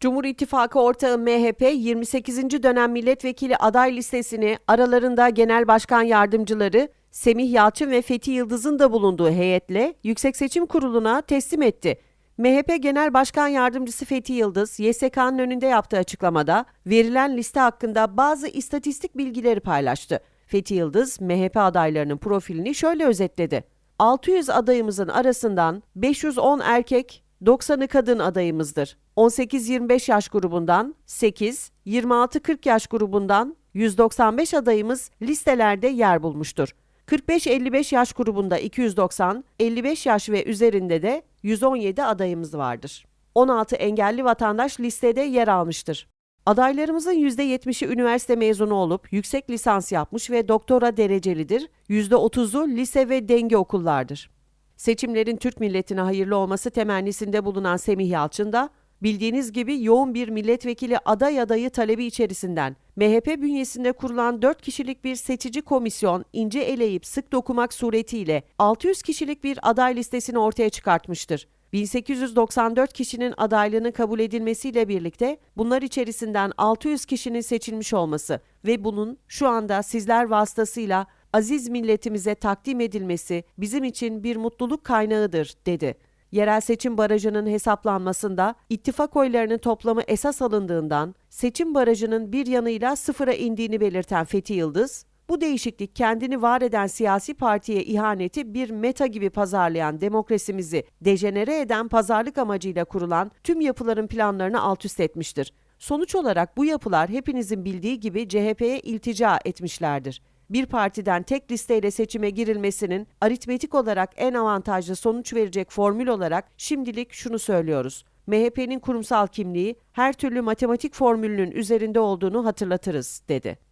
Cumhur İttifakı ortağı MHP 28. dönem milletvekili aday listesini aralarında genel başkan yardımcıları Semih Yalçın ve Fethi Yıldız'ın da bulunduğu heyetle Yüksek Seçim Kurulu'na teslim etti. MHP Genel Başkan Yardımcısı Fethi Yıldız, YSK'nın önünde yaptığı açıklamada verilen liste hakkında bazı istatistik bilgileri paylaştı. Fethi Yıldız, MHP adaylarının profilini şöyle özetledi. 600 adayımızın arasından 510 erkek, 90'ı kadın adayımızdır. 18-25 yaş grubundan 8, 26-40 yaş grubundan 195 adayımız listelerde yer bulmuştur. 45-55 yaş grubunda 290, 55 yaş ve üzerinde de 117 adayımız vardır. 16 engelli vatandaş listede yer almıştır. Adaylarımızın %70'i üniversite mezunu olup yüksek lisans yapmış ve doktora derecelidir. %30'u lise ve denge okullardır. Seçimlerin Türk milletine hayırlı olması temennisinde bulunan Semih Yalçın da bildiğiniz gibi yoğun bir milletvekili aday adayı talebi içerisinden MHP bünyesinde kurulan 4 kişilik bir seçici komisyon ince eleyip sık dokumak suretiyle 600 kişilik bir aday listesini ortaya çıkartmıştır. 1894 kişinin adaylığının kabul edilmesiyle birlikte bunlar içerisinden 600 kişinin seçilmiş olması ve bunun şu anda sizler vasıtasıyla aziz milletimize takdim edilmesi bizim için bir mutluluk kaynağıdır, dedi. Yerel seçim barajının hesaplanmasında ittifak oylarının toplamı esas alındığından seçim barajının bir yanıyla sıfıra indiğini belirten Fethi Yıldız, bu değişiklik kendini var eden siyasi partiye ihaneti bir meta gibi pazarlayan demokrasimizi dejenere eden pazarlık amacıyla kurulan tüm yapıların planlarını alt üst etmiştir. Sonuç olarak bu yapılar hepinizin bildiği gibi CHP'ye iltica etmişlerdir. Bir partiden tek listeyle seçime girilmesinin aritmetik olarak en avantajlı sonuç verecek formül olarak şimdilik şunu söylüyoruz. MHP'nin kurumsal kimliği her türlü matematik formülünün üzerinde olduğunu hatırlatırız, dedi.